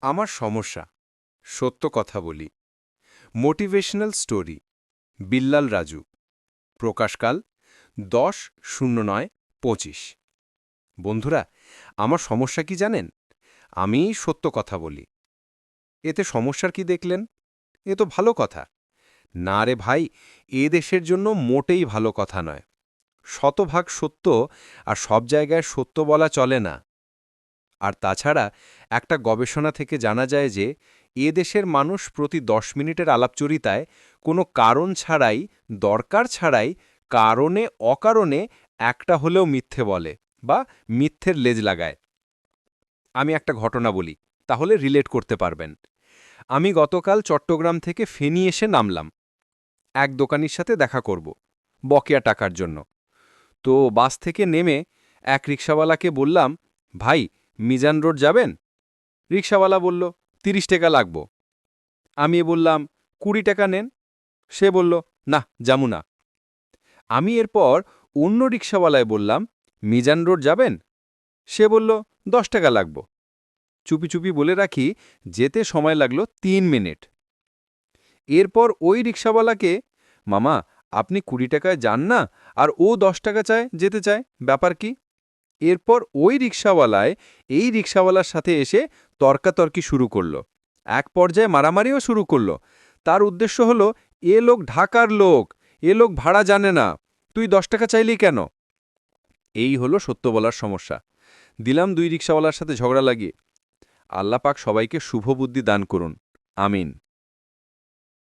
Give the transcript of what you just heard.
আমার সমস্যা। সত্য কথা বলি। Motivational story, Billal Raju. প্রকাশকাল দশ শূন্য নয় পঁচিশ। বন্ধুরা, আমার সমস্যা কি জানেন? আমি সত্য কথা বলি। এতে সমস্যার কি দেখলেন? এ তো ভালো কথা। না রে ভাই, এ দেশের জন্য মোটেই ভালো কথা নয়। শতভাগ সত্য আর সব জায়গায় সত্য বলা চলে না। আর তাছাড়া একটা গবেষণা থেকে জানা যায় যে, এ দেশের মানুষ প্রতি দশ মিনিটের আলাপচরিতায় কোনো কারণ ছাড়াই, দরকার ছাড়াই, কারণে অকারণে একটা হলেও মিথ্যে বলে বা মিথ্যের লেজ লাগায়। আমি একটা ঘটনা বলি, তাহলে রিলেট করতে পারবেন। আমি গতকাল চট্টগ্রাম থেকে ফেনী এসে নামলাম। এক দোকানির সাথে দেখা করব, বকেয়া টাকার জন্য। তো বাস থেকে নেমে এক রিক্সাওয়ালাকে বললাম, ভাই মিজান রোড যাবেন? রিক্সাওয়ালা বলল, তিরিশ টাকা লাগব। আমি বললাম, কুড়ি টাকা নেন। সে বলল না যামু না। আমি এরপর অন্য রিক্সাওয়ালায় বললাম, মিজান রোড যাবেন? সে বলল, দশ টাকা লাগব। চুপি চুপি বলে রাখি, যেতে সময় লাগল তিন মিনিট। এরপর ওই রিক্সাওয়ালাকে, মামা, আপনি কুড়ি টাকায় যান না, আর ও দশ টাকা চায়, যেতে চায়, ব্যাপার কি? এরপর ওই রিক্সাওয়ালায় এই রিক্সাওয়ালার সাথে এসে তর্কাতর্কি শুরু করল। এক পর্যায়ে মারামারিও শুরু করল। তার উদ্দেশ্য হলো, এ লোক ঢাকার লোক, এ লোক ভাড়া জানে না, তুই দশ টাকা চাইলি কেন? এই হলো সত্য বলার সমস্যা। দিলাম দুই রিক্সাওয়ালার সাথে ঝগড়া লাগিয়ে। আল্লাপাক সবাইকে শুভ বুদ্ধি দান করুন। আমিন।